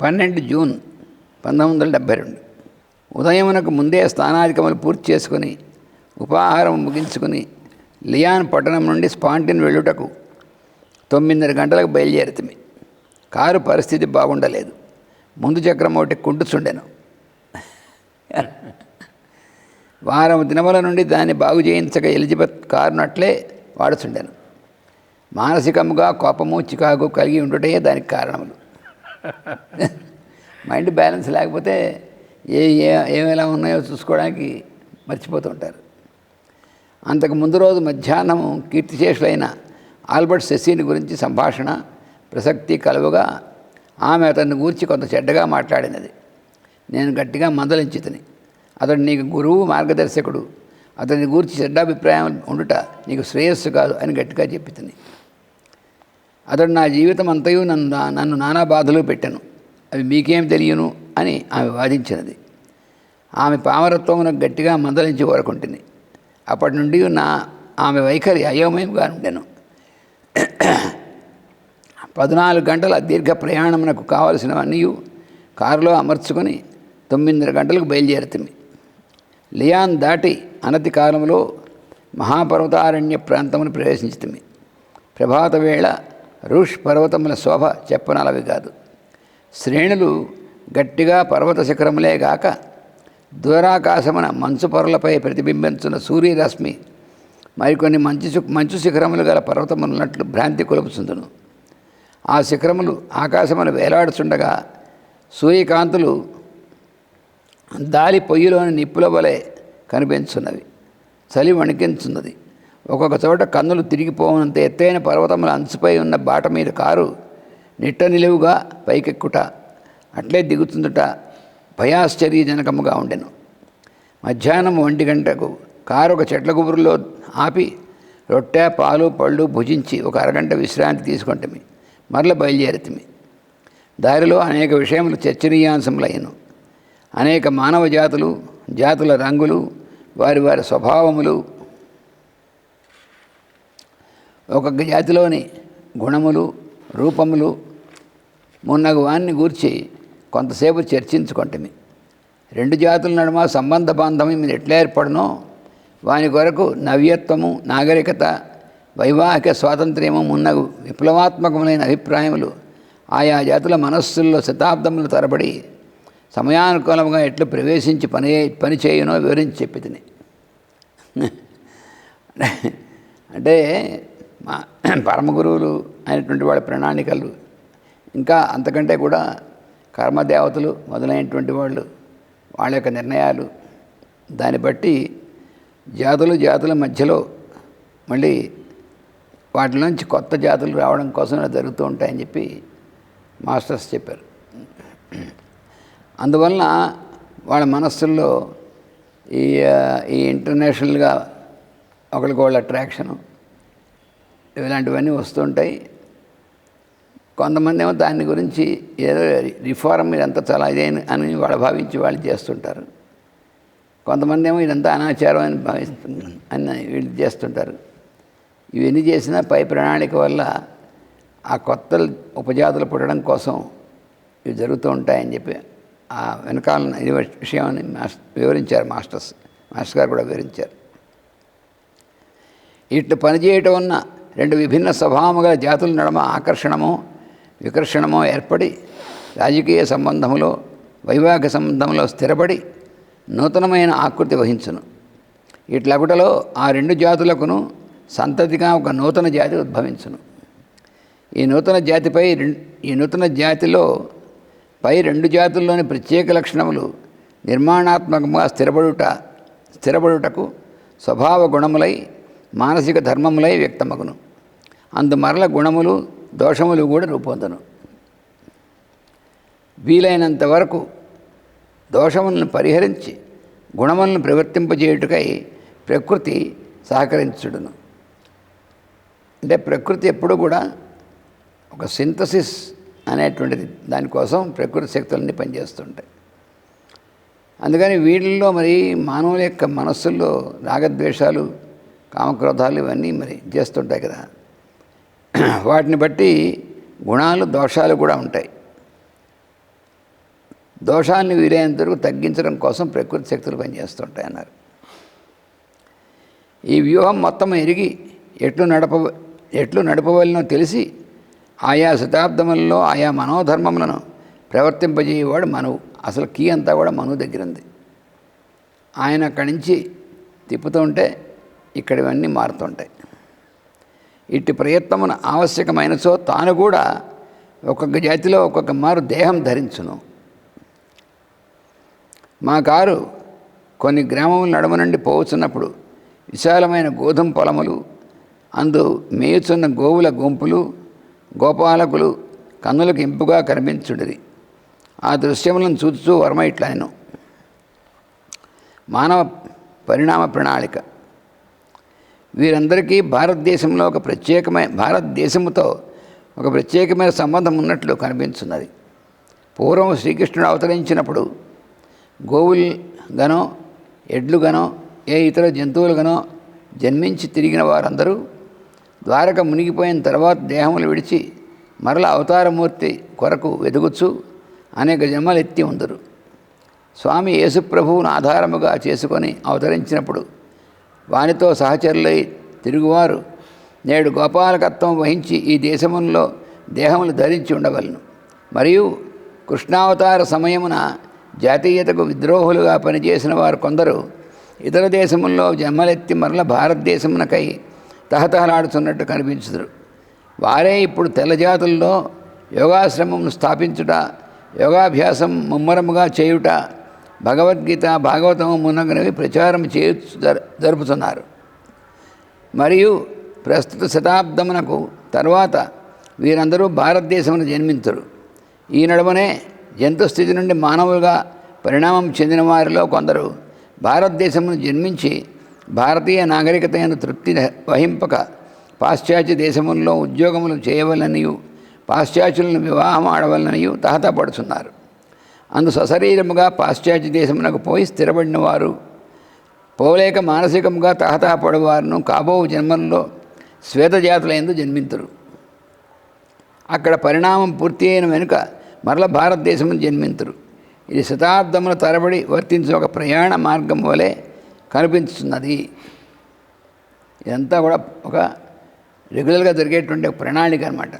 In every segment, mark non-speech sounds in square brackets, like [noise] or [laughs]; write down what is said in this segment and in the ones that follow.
పన్నెండు జూన్ పంతొమ్మిది వందల డెబ్భై రెండు. ఉదయమునకు ముందే స్నానాధికములు పూర్తి చేసుకుని ఉపాహారం ముగించుకుని లియాన్ పట్టణం నుండి స్పాంటిన్ వెళ్ళుటకు తొమ్మిదిన్నర గంటలకు బయలుదేరుతుంది కారు పరిస్థితి బాగుండలేదు. ముందు చక్రం ఒకటి కుంటుచుండెను. వారం దినముల నుండి దాన్ని బాగు చేయించక ఎలిజబెత్ కారునట్లే వాడుచుండెను. మానసికముగా కోపము చికాకు కలిగి ఉండుటే దానికి కారణములు. మైండ్ బ్యాలెన్స్ లేకపోతే ఏ ఏ ఏమేలా ఉన్నాయో చూసుకోవడానికి మర్చిపోతూ ఉంటారు. అంతకు ముందు రోజు మధ్యాహ్నం కీర్తిశేషులైన ఆల్బర్ట్ శశిని గురించి సంభాషణ ప్రసక్తి కలువగా ఆమె అతన్ని గూర్చి కొంత చెడ్డగా మాట్లాడినది. నేను గట్టిగా మందలించితిని. అతడు నీకు గురువు మార్గదర్శకుడు. అతని గూర్చి చెడ్డాభిప్రాయం ఉండుట నీకు శ్రేయస్సు కాదు అని గట్టిగా చెప్పితిని. అతడు నా జీవితం అంతయు నన్ను నన్ను నానా బాధలు పెట్టాను. అవి మీకేం తెలియను అని ఆమె వాదించినది. ఆమె పామరత్వమునకు గట్టిగా మందలించి కోరుకుంటుంది అప్పటి నుండి నా ఆమె వైఖరి అయోమయంగా ఉండెను పద్నాలుగు గంటల దీర్ఘ ప్రయాణమునకు కావలసినవన్నీ కారులో అమర్చుకొని తొమ్మిదిన్నర గంటలకు బయలుదేరుతుంది లియాన్ దాటి అనతి కాలంలో మహాపర్వతారణ్య ప్రాంతమును ప్రవేశించుతుంది ప్రభాత వేళ రూష్ పర్వతముల శోభ చెప్పనలవి కాదు. శ్రేణులు గట్టిగా పర్వత శిఖరములే గాక దూరాకాశమున మంచు పొరలపై ప్రతిబింబించిన సూర్యరశ్మి మరికొన్ని మంచు మంచు శిఖరములు గల పర్వతములున్నట్లు భ్రాంతి కొలుపుచుందును. ఆ శిఖరములు ఆకాశమును వేలాడుచుండగా సూర్యకాంతులు దాలి పొయ్యిలోని నిప్పుల వలె కనిపించున్నవి చలి వణికించున్నది. ఒక్కొక్క చోట కన్నులు తిరిగిపోనంత ఎత్తైన పర్వతముల అంచుపై ఉన్న బాట మీద కారు నిట్ట నిలువుగా పైకెక్కుట అట్లే దిగుతుందుట భయాశ్చర్యజనకముగా ఉండెను. మధ్యాహ్నం ఒంటి గంటకు కారు ఒక చెట్ల గుబురులో ఆపి రొట్టె పాలు పళ్ళు భుజించి ఒక అరగంట విశ్రాంతి తీసుకుంటమి. మరల బయలుదేరుతుంది దారిలో అనేక విషయములు చర్చనీయాంశములయ్యను అనేక మానవ జాతులు జాతుల రంగులు వారి వారి స్వభావములు. ఒక్కొక్క జాతిలోని గుణములు రూపములు మున్నగు వాన్ని గూర్చి కొంతసేపు చర్చించుకుంటుంది. రెండు జాతుల నడుమ సంబంధ బాంధవం మీద ఎట్లా ఏర్పడనో వాని కొరకు నవ్యత్వము నాగరికత వైవాహిక స్వాతంత్ర్యము మున్నగు విప్లవాత్మకములైన అభిప్రాయములు ఆయా జాతుల మనస్సుల్లో శతాబ్దముల తరబడి సమయానుకూలంగా ఎట్లు ప్రవేశించి పని పనిచేయనో వివరించి చెప్పి తిని అంటే మా పరమ గురువులు అయినటువంటి వాళ్ళ ప్రణాళికలు ఇంకా అంతకంటే కూడా కర్మదేవతలు మొదలైనటువంటి వాళ్ళు వాళ్ళ యొక్క నిర్ణయాలు. దాన్ని బట్టి జాతులు జాతుల మధ్యలో మళ్ళీ వాటిలోంచి కొత్త జాతులు రావడం కోసం జరుగుతూ ఉంటాయని చెప్పి మాస్టర్స్ చెప్పారు. అందువలన వాళ్ళ మనస్సుల్లో ఈ ఈ ఇంటర్నేషనల్గా ఒకరికి వాళ్ళ అట్రాక్షను ఇలాంటివన్నీ వస్తుంటాయి కొంతమంది ఏమో దాని గురించి ఏదో రిఫార్మ్ ఇదంతా చాలా ఇదే అని వాళ్ళు భావించి వాళ్ళు చేస్తుంటారు. కొంతమంది ఏమో ఇదంతా అనాచారం అని భావిస్తుంది అని వీళ్ళు చేస్తుంటారు. ఇవన్నీ చేసినా పై ప్రణాళిక వల్ల ఆ కొత్త ఉపజాతులు పుట్టడం కోసం ఇవి జరుగుతూ ఉంటాయని చెప్పి ఆ వెనకాల ఇది విషయాన్ని మాస్ వివరించారు మాస్టర్స్. మాస్టర్ గారు కూడా వివరించారు. ఇట్లు పనిచేయటం ఉన్న రెండు విభిన్న స్వభావముగా జాతుల నడమ ఆకర్షణము వికర్షణమో ఏర్పడి రాజకీయ సంబంధములో వైవాహిక సంబంధంలో స్థిరపడి నూతనమైన ఆకృతి వహించును. ఇట్లగుటలో ఆ రెండు జాతులకును సంతతిగా ఒక నూతన జాతి ఉద్భవించును. ఈ నూతన జాతిపై ఈ నూతన జాతిలో పై రెండు జాతుల్లోని ప్రత్యేక లక్షణములు నిర్మాణాత్మకంగా స్థిరపడుట స్థిరపడుటకు స్వభావ గుణములై మానసిక ధర్మములై వ్యక్తమగును. అందు మరల గుణములు దోషములు కూడా రూపొందను. వీలైనంత వరకు దోషములను పరిహరించి గుణములను ప్రవర్తింపజేయుటకై ప్రకృతి సహకరించుడును అంటే ప్రకృతి ఎప్పుడు కూడా ఒక సింథసిస్ అనేటువంటిది దానికోసం ప్రకృతి శక్తులన్నీ పనిచేస్తుంటాయి. అందుకని వీళ్ళల్లో మరి మానవుల యొక్క మనస్సుల్లో రాగద్వేషాలు కామక్రోధాలు ఇవన్నీ మరి చేస్తుంటాయి కదా. [clears throat] వాటిని బట్టి గుణాలు దోషాలు కూడా ఉంటాయి. దోషాన్ని వీలైనంత వరకు తగ్గించడం కోసం ప్రకృతి శక్తులు పనిచేస్తుంటాయి అన్నారు. ఈ వ్యూహం మొత్తం ఎరిగి ఎట్లు నడప ఎట్లు నడపవలనో తెలిసి ఆయా శతాబ్దములలో ఆయా మనోధర్మములను ప్రవర్తింపజేయవాడు మనువు. అసలు కీ అంతా కూడా మనువు దగ్గర ఉంది ఆయన అక్కడి నుంచి తిప్పుతుంటే ఇక్కడివన్నీ ఇక్కడ ఇవన్నీ మారుతుంటాయి ఇట్టి ప్రయత్నమున ఆవశ్యకమైనచో తాను కూడా ఒక్కొక్క జాతిలో ఒక్కొక్క మారు దేహం ధరించును. మా కారు కొన్ని గ్రామముల నడుమ నుండి పోవుచున్నప్పుడు విశాలమైన గోధుమ పొలములు అందు మేయుచున్న గోవుల గుంపులు గోపాలకులు కన్నులకు ఇంపుగా కనిపించుడిది ఆ దృశ్యములను చూస్తూ వర్మ ఇట్లాను మానవ పరిణామ ప్రణాళిక. వీరందరికీ భారతదేశంలో ఒక ప్రత్యేకమైన భారతదేశముతో ఒక ప్రత్యేకమైన సంబంధం ఉన్నట్లు కనిపించున్నది. పూర్వం శ్రీకృష్ణుడు అవతరించినప్పుడు గోవులు గనో ఎడ్లు గనో ఏ ఇతర జంతువులు గనో జన్మించి తిరిగిన వారందరూ ద్వారక మునిగిపోయిన తర్వాత దేహములు విడిచి మరల అవతారమూర్తి కొరకు వెదుగుచు అనేక జన్మలు ఎత్తి ఉందరు. స్వామి యేసుప్రభువును ఆధారముగా చేసుకొని అవతరించినప్పుడు వానితో సహచరులై తిరుగువారు. నేడు గోపాలకత్వం వహించి ఈ దేశములో దేహములు ధరించి ఉండవలను. మరియు కృష్ణావతార సమయమున జాతీయతకు విద్రోహులుగా పనిచేసిన వారు కొందరు ఇతర దేశముల్లో జన్మలెత్తి మరల భారతదేశమునకై తహతహలాడుతున్నట్టు కనిపించుదురు. వారే ఇప్పుడు తెల్లజాతుల్లో యోగాశ్రమం స్థాపించుట యోగాభ్యాసం ముమ్మరముగా చేయుట భగవద్గీత భాగవతము మునగనవి ప్రచారం చేయు జరుపుతున్నారు. మరియు ప్రస్తుత శతాబ్దమునకు తర్వాత వీరందరూ భారతదేశమును జన్మించరు ఈ నడుమనే జంతు స్థితి నుండి మానవులుగా పరిణామం చెందిన వారిలో కొందరు భారతదేశమును జన్మించి భారతీయ నాగరికతను తృప్తి వహింపక పాశ్చాత్య దేశముల్లో ఉద్యోగములు చేయవలనియు పాశ్చాత్యులను వివాహం ఆడవలననియు తహతపడుచున్నారు అందు సశరీరముగా పాశ్చాత్య దేశమునకు పోయి స్థిరపడిన వారు పోలేక మానసికముగా తహతహపడేవారును కాబో జన్మల్లో శ్వేతజాతులందు జన్మింతురు. అక్కడ పరిణామం పూర్తి అయిన వెనుక మరల భారతదేశము జన్మింతురు. ఇది శతాబ్దముల తరబడి వర్తించే ఒక ప్రయాణ మార్గం వలె కనిపించుతున్నది ఇదంతా కూడా ఒక రెగ్యులర్గా జరిగేటువంటి ఒక ప్రణాళిక అనమాట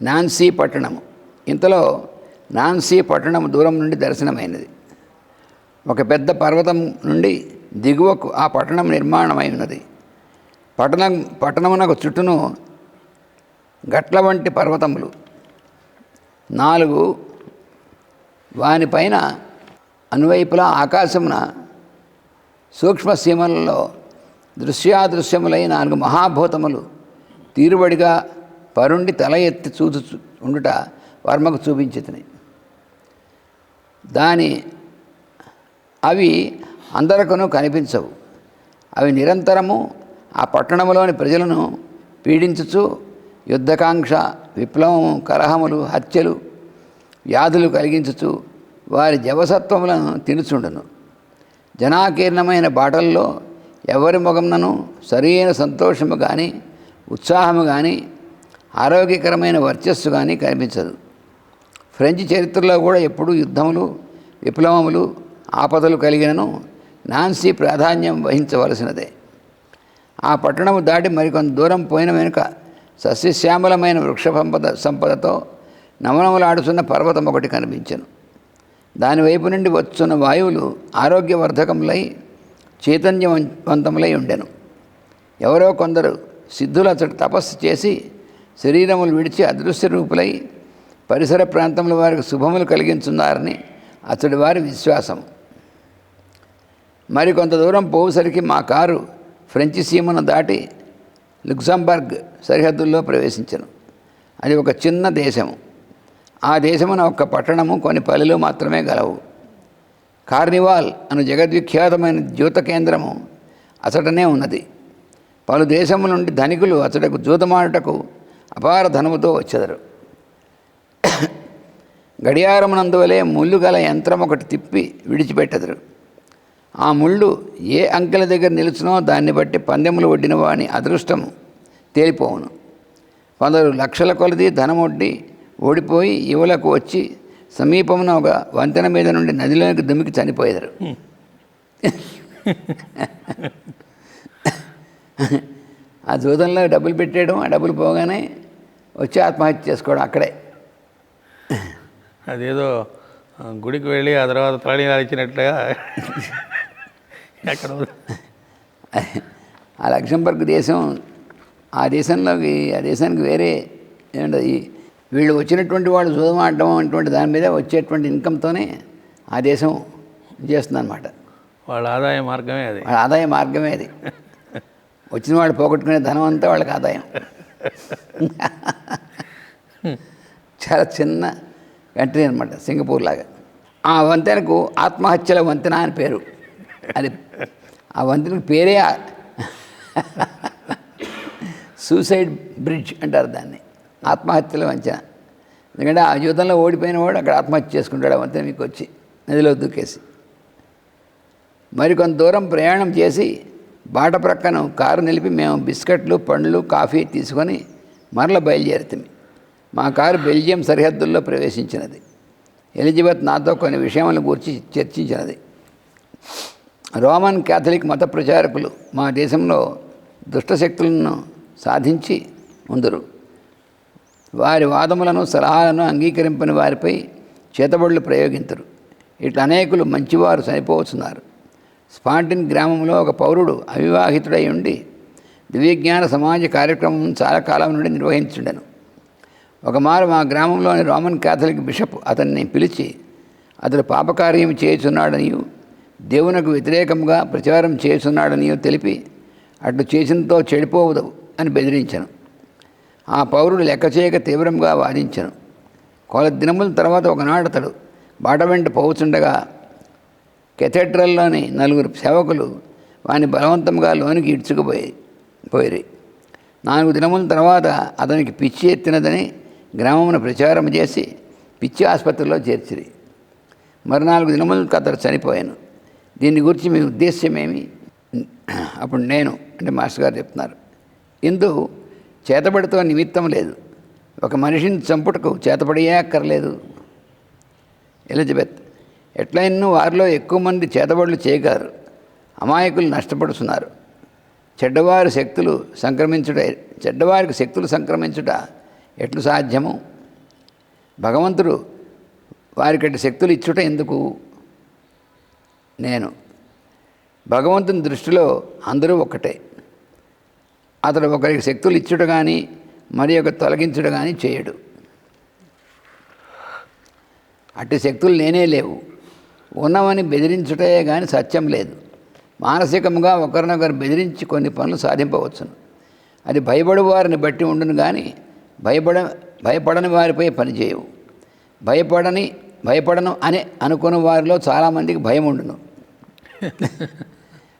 నాన్సీ పట్టణము. ఇంతలో నాన్సీ పట్టణం దూరం నుండి దర్శనమైనది. ఒక పెద్ద పర్వతం నుండి దిగువకు ఆ పట్టణం నిర్మాణమై ఉన్నది. పట్టణం పట్టణమునకు చుట్టూను గట్ల వంటి పర్వతములు. నాలుగు వానిపైన అనువైపులా ఆకాశమున సూక్ష్మ సీమలలో దృశ్యాదృశ్యములై నాలుగు మహాభూతములు తీరుబడిగా పరుండి తల ఎత్తి చూచు ఉండుట వర్మకు చూపించుతున్నాయి దాని అవి అందరకును కనిపించవు. అవి నిరంతరము ఆ పట్టణంలోని ప్రజలను పీడించుచు యుద్ధకాంక్ష విప్లవము కలహములు హత్యలు వ్యాధులు కలిగించుచు వారి జవసత్వములను తినుచుండును. జనాకీర్ణమైన బాటల్లో ఎవరి ముఖంనను సరైన సంతోషము కానీ ఉత్సాహము కానీ ఆరోగ్యకరమైన వర్చస్సు కానీ కనిపించదు. ఫ్రెంచ్ చరిత్రలో కూడా ఎప్పుడూ యుద్ధములు విప్లవములు ఆపదలు కలిగినను నాన్సీ ప్రాధాన్యం వహించవలసినదే. ఆ పట్టణము దాటి మరికొంత దూరం పోయిన వెనుక సస్యశ్యామలమైన వృక్ష సంపద సంపదతో నమనములాడుతున్న పర్వతం ఒకటి కనిపించను. దాని వైపు నుండి వచ్చున్న వాయువులు ఆరోగ్యవర్ధకములై చైతన్యవంతములై ఉండెను. ఎవరో కొందరు సిద్ధులు అతడు తపస్సు చేసి శరీరములు విడిచి అదృశ్య రూపులై పరిసర ప్రాంతంలో వారికి శుభములు కలిగించున్నారని అతడి వారి విశ్వాసం. మరి కొంత దూరం పోవుసరికి మా కారు ఫ్రెంచి సీమను దాటి లుక్సంబర్గ్ సరిహద్దుల్లో ప్రవేశించను. అది ఒక చిన్న దేశము. ఆ దేశమున ఒక పట్టణము కొన్ని పల్లెలు మాత్రమే గలవు. కార్నివాల్ అను జగద్విఖ్యాతమైన జ్యూత కేంద్రము అతడనే ఉన్నది. పలు దేశముల నుండి ధనికులు అతడకు జూతమాడటకు అపార ధనముతో వచ్చెదరు. గడియారమునందువలే ముళ్ళు గల యంత్రం ఒకటి తిప్పి విడిచిపెట్టెదరు. ఆ ముళ్ళు ఏ అంకెల దగ్గర నిలుచునో దాన్ని బట్టి పందెములు ఒడ్డిన వాని అదృష్టము తేలిపోవును. కొందరు లక్షల కొలది ధనమొడ్డి ఓడిపోయి యువలకు వచ్చి సమీపమున ఒక వంతెన మీద నుండి నదిలోకి దుమికి చనిపోయారు ఆ జూదంలో డబ్బులు పెట్టేయడం ఆ డబ్బులు పోగానే వచ్చి ఆత్మహత్య చేసుకోవడం అక్కడే. అదేదో గుడికి వెళ్ళి ఆ తర్వాత తలనీలాలు ఇచ్చినట్లుగా ఎక్కడ. ఆ లక్సంబర్గ్ దేశం ఆ దేశంలోకి ఆ దేశానికి వేరే ఏంటది? వీళ్ళు వచ్చినటువంటి వాళ్ళు ఆడడం అటువంటి దాని మీద వచ్చేటువంటి ఇన్కమ్తోనే ఆ దేశం చేస్తుందన్నమాట. వాళ్ళ ఆదాయ మార్గమే అది. వాళ్ళ ఆదాయ మార్గమే అది. వచ్చిన వాళ్ళు పోగొట్టుకునే ధనం అంతా వాళ్ళకి ఆదాయం. [laughs] చాలా చిన్న కంట్రీ అనమాట సింగపూర్ లాగా. ఆ వంతెనకు ఆత్మహత్యల వంతెన అని పేరు. అది ఆ వంతెనకు పేరే సూసైడ్ బ్రిడ్జ్ అంటారు దాన్ని ఆత్మహత్యల వంచన ఎందుకంటే ఆ జీవితంలో ఓడిపోయిన వాడు అక్కడ ఆత్మహత్య చేసుకుంటాడు ఆ వంతెన మీకు వచ్చి నదిలో దూకేసి. మరికొంత దూరం ప్రయాణం చేసి బాట ప్రక్కన కారు నిలిపి మేము బిస్కెట్లు పండ్లు కాఫీ తీసుకొని మరల బయలుదేరుతాం మా కారు బెల్జియం సరిహద్దుల్లో ప్రవేశించినది. ఎలిజబెత్ నాతో కొన్ని విషయములను గురించి చర్చించినది. రోమన్ క్యాథలిక్ మత ప్రచారకులు మా దేశంలో దుష్టశక్తులను సాధించి ఉందరు. వారి వాదములను సలహాలను అంగీకరింపని వారిపై చేతబడులు ప్రయోగించరు ఇట్లా అనేకులు మంచివారు చనిపోతున్నారు స్పాంటిన్ గ్రామంలో ఒక పౌరుడు అవివాహితుడై ఉండి దివ్యజ్ఞాన సమాజ కార్యక్రమం చాలా కాలం నుండి నిర్వహించుండెను. ఒకమారు మా గ్రామంలోని రోమన్ క్యాథలిక్ బిషప్ అతన్ని పిలిచి అతడు పాపకార్యం చేయుచున్నాడనియు దేవునకు వ్యతిరేకంగా ప్రచారం చేయుచున్నాడనియు తెలిపి అట్లు చేసినతో చెడిపోవదు అని బెదిరించను. ఆ పౌరుడు లెక్క చేయక తీవ్రంగా వాదించను. కొల దినముల తర్వాత ఒకనాడు అతడు బాట వెంట పోవుచుండగా కెథెడ్రల్లోని నలుగురు సేవకులు వాని బలవంతంగా లోనికి ఇడ్చుకుపోయి పోయిరి. నాలుగు దినముల తర్వాత అతనికి పిచ్చి ఎత్తినదని గ్రామమున ప్రచారం చేసి పిచ్చి ఆసుపత్రిలో చేర్చిరి. మరునాలుగు దినములకు అతడు చనిపోయాను. దీని గురించి మీ ఉద్దేశ్యం ఏమి? అప్పుడు నేను అంటే మాస్టర్ గారు చెప్తున్నారు. ఇందు చేతబడితో నిమిత్తం లేదు. ఒక మనిషిని చంపుటకు చేతబడియే అక్కర్లేదు ఎలిజబెత్ ఎట్లయినను వారిలో ఎక్కువ మంది చేతబడులు చేయగలరు. అమాయకులు నష్టపడుతున్నారు చెడ్డవారి శక్తులు సంక్రమించుట చెడ్డవారికి శక్తులు సంక్రమించుట ఎట్లు సాధ్యము. భగవంతుడు వారికటి శక్తులు ఇచ్చుట ఎందుకు? నేను. భగవంతుని దృష్టిలో అందరూ ఒక్కటే. అతడు ఒకరికి శక్తులు ఇచ్చుట కానీ మరి ఒక తొలగించుట కానీ చేయడు. అట్టి శక్తులు నేనే లేవు. ఉన్నవని బెదిరించుటే కానీ సత్యం లేదు. మానసికంగా ఒకరినొకరు బెదిరించి కొన్ని పనులు సాధింపవచ్చును. అది భయపడు వారిని బట్టి ఉండును కానీ భయపడ భయపడని వారిపై పనిచేయవు భయపడని భయపడను అని అనుకున్న వారిలో చాలామందికి భయం ఉండును. [laughs]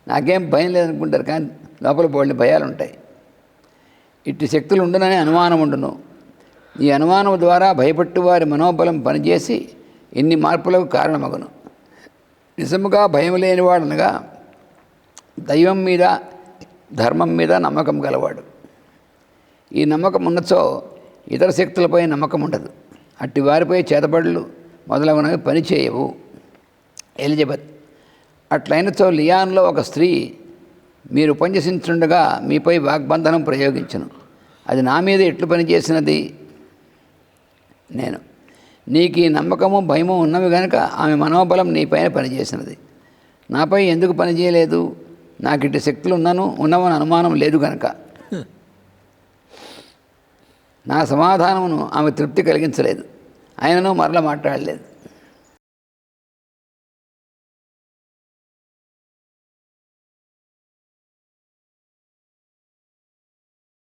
నాకేం భయం లేదనుకుంటారు కానీ లోపల బోళ్ళని భయాలు ఉంటాయి ఇట్టి శక్తులు ఉండునని అనుమానం ఉండును. ఈ అనుమానం ద్వారా భయపట్టు వారి మనోబలం పనిచేసి ఇన్ని మార్పులకు కారణమగును. నిజముగా భయం లేనివాడనగా దైవం మీద ధర్మం మీద నమ్మకం గలవాడు. ఈ నమ్మకం ఉన్నచో ఇతర శక్తులపై నమ్మకం ఉండదు. అట్టి వారిపై చేతబడులు మొదలగునవి పనిచేయవు ఎలిజబెత్ అట్లయినచో లియాన్లో ఒక స్త్రీ మీరు ఉపన్యసించుండగా మీపై వాగ్బంధనం ప్రయోగించను. అది నా మీద ఎట్లు పనిచేసినది నేను. నీకు ఈ నమ్మకము భయము ఉన్నవి కనుక ఆమె మనోబలం నీపైన పనిచేసినది. నాపై ఎందుకు పనిచేయలేదు నాకు ఇటు శక్తులు ఉన్నను ఉన్నవని అనుమానం లేదు కనుక నా సమాధానమును ఆమె తృప్తి కలిగించలేదు. ఆయనను మరల మాట్లాడలేదు.